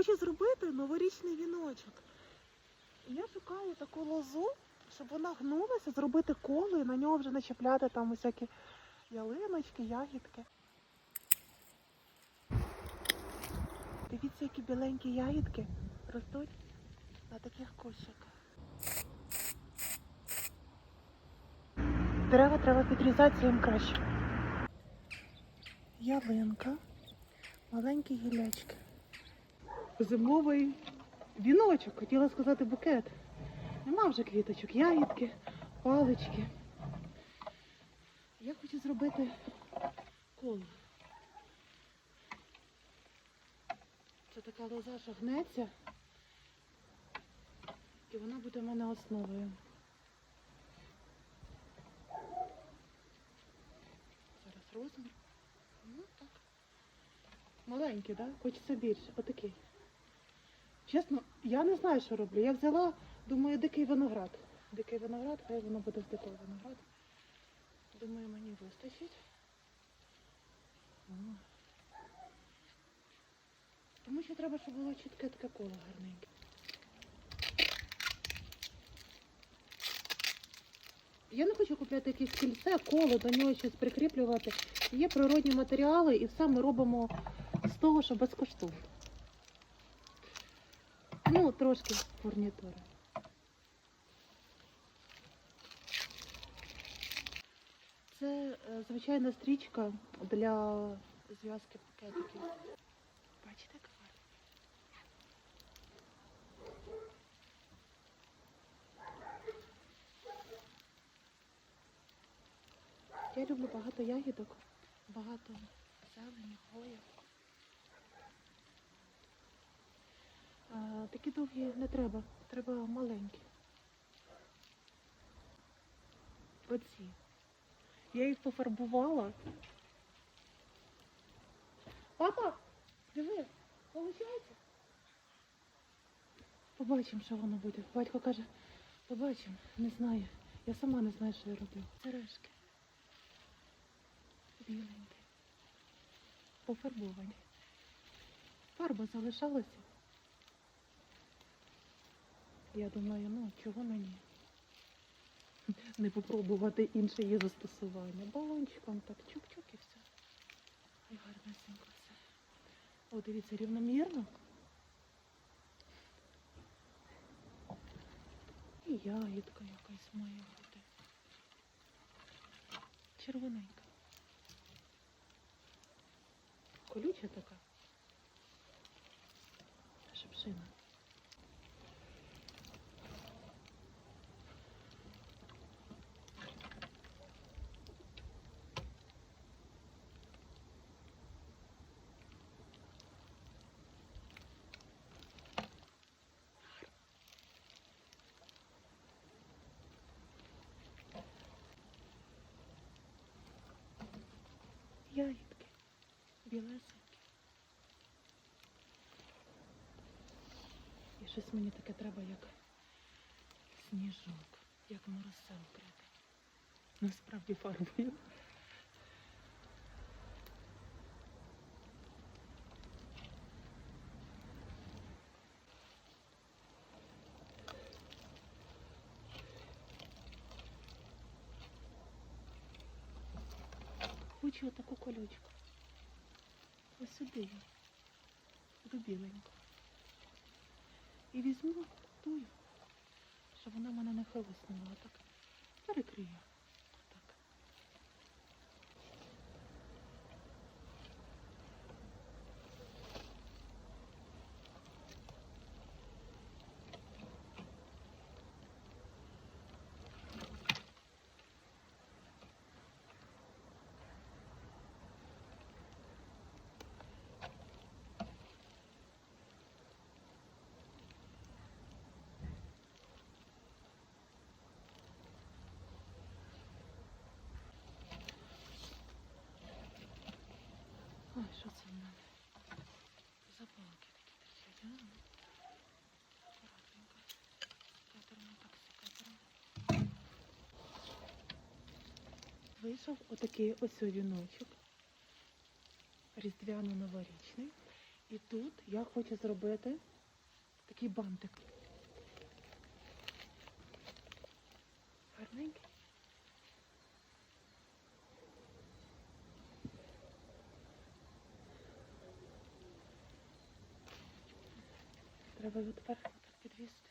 Хочу зробити новорічний віночок. Я шукаю таку лозу, щоб вона гнулася, зробити коло і на нього вже начепляти там усякі ялиночки, ягідки. Дивіться, які біленькі ягідки ростуть на таких кущиках. Дерева треба підрізати їм краще. Ялинка, маленькі гілячки. Зимовий віночок, хотіла сказати букет. Нема вже квіточок, ягідки, палички. Я хочу зробити коло. Це така лоза, що гнеться. І вона буде в мене основою. Зараз розмір. Ну так. Маленький, так? Да? Хочеться більше. Отакий. Чесно, я не знаю, що роблю. Я взяла, думаю, дикий виноград. Дикий виноград, хай воно буде з дикого винограду. Думаю, мені вистачить. Тому що треба, щоб було чітке таке коло гарненьке. Я не хочу купляти якесь кільце, коло, до нього щось прикріплювати. Є природні матеріали і все ми робимо з того, що безкоштовно. Ну, трошки фурнітури. Це е, звичайна стрічка для зв'язки пакетиків. Бачите, як? Я люблю багато ягідок, багато зелені, хвоїв. Такі довгі не треба, треба маленькі. Оці. Я їх пофарбувала. Папа, диви, виходить? Побачимо, що воно буде. Батько каже, побачимо, не знаю. Я сама не знаю, що я роблю. Сережки. Біленькі. Пофарбовані. Фарба залишалася. Я думаю, ну чого мені? Не попробувати інше її застосування. Балончиком так чук-чук і все. І гарнесенько все. О, дивіться, рівномірно. І ягідка якась має бути. Червоненька. Колюча така. Білесенькі. І щось мені таке треба, як сніжок, як моросел крити. Насправді фарбою. Хочу отаку колючку. Ось сюди. До біленьку. І візьму тую, щоб вона мене не хилоснула. Так перекрию. Мене? Запалки такі торчать, а? Акуратненько. Секатором, так, секатором. Вийшов отакий ось віночок. Різдвяно-новорічний. І тут я хочу зробити такий бантик. Гарненький. Треба його тепер підвісити.